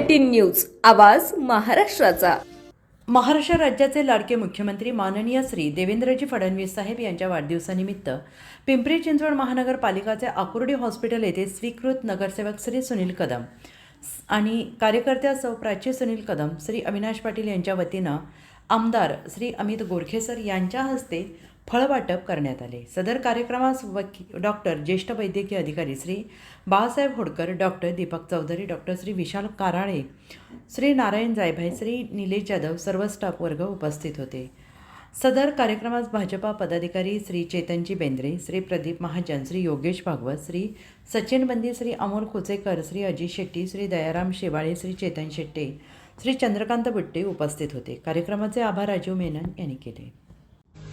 Eighteen news आवाज महाराष्ट्राचा. महाराष्ट्र राज्याचे लाडके मुख्यमंत्री माननीय श्री देवेंद्रजी फडणवीस साहेब यांच्या वाढदिवसानिमित्त पिंपरी चिंचवड महानगरपालिकाचे आकुर्डी हॉस्पिटल येथे स्वीकृत नगरसेवक श्री सुनील कदम आणि कार्यकर्त्या सौ प्राची सुनील कदम श्री अविनाश पाटील यांच्या वतीनं आमदार श्री अमित गोरखेसर यांच्या हस्ते फळवाटप करण्यात आले. सदर कार्यक्रमास वकी डॉक्टर ज्येष्ठ वैद्यकीय अधिकारी श्री बाळासाहेब होडकर डॉक्टर दीपक चौधरी डॉक्टर श्री विशाल काराळे श्री नारायण जायभाई श्री निलेश जाधव सर्व स्टाफ वर्ग उपस्थित होते. सदर कार्यक्रमास भाजपा पदाधिकारी श्री चेतनजी बेंद्रे श्री प्रदीप महाजन श्री योगेश भागवत श्री सचिन बंदी श्री अमोल कुचेकर श्री अजित शेट्टी श्री दयाराम शेवाळे श्री चेतन शेट्टे श्री चंद्रकांत बुट्टे उपस्थित होते. कार्यक्रमाचे आभार राजीव मेनन यांनी केले.